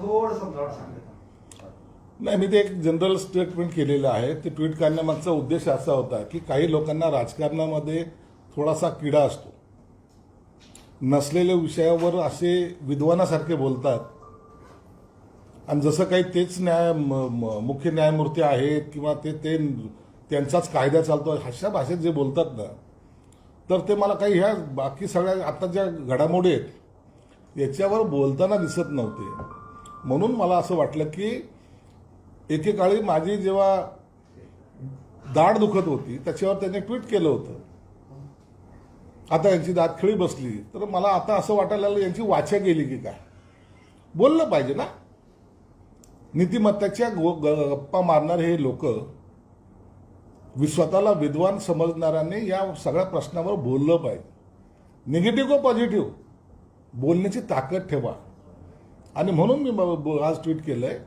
थोडं समजावून नाही मी ते एक जनरल स्टेटमेंट केलेलं आहे. ते ट्विट करण्यामागचा उद्देश असा होता की काही लोकांना राजकारणामध्ये थोडासा किडा असतो. नसलेल्या विषयावर असे विद्वानासारखे बोलतात. आणि जसं काही तेच न्याय मुख्य न्यायमूर्ती आहेत किंवा ते ते त्यांचाच कायदा चालतो अशा भाषेत जे बोलतात ना तर ते मला काही ह्या बाकी सगळ्या आता ज्या घडामोडी आहेत याच्यावर बोलताना दिसत नव्हते. म्हणून मला असं वाटलं की एकेकाळी माझी जेव्हा दाढ दुखत होती त्याच्यावर त्यांनी ट्विट केलं होतं. आता यांची दात खिळी बसली. तर मला आता असं वाटायला लागलं यांची वाचा गेली की काय? बोललं पाहिजे ना. नीतिमत्ताच्या गो- गप्पा मारणारे हे लोक स्वतःला विद्वान समजणाऱ्यांनी या सगळ्या प्रश्नावर बोललं पाहिजे. निगेटिव्ह व पॉझिटिव्ह बोलण्याची ताकद ठेवा. आणि म्हणून मी आज ट्विट केलं आहे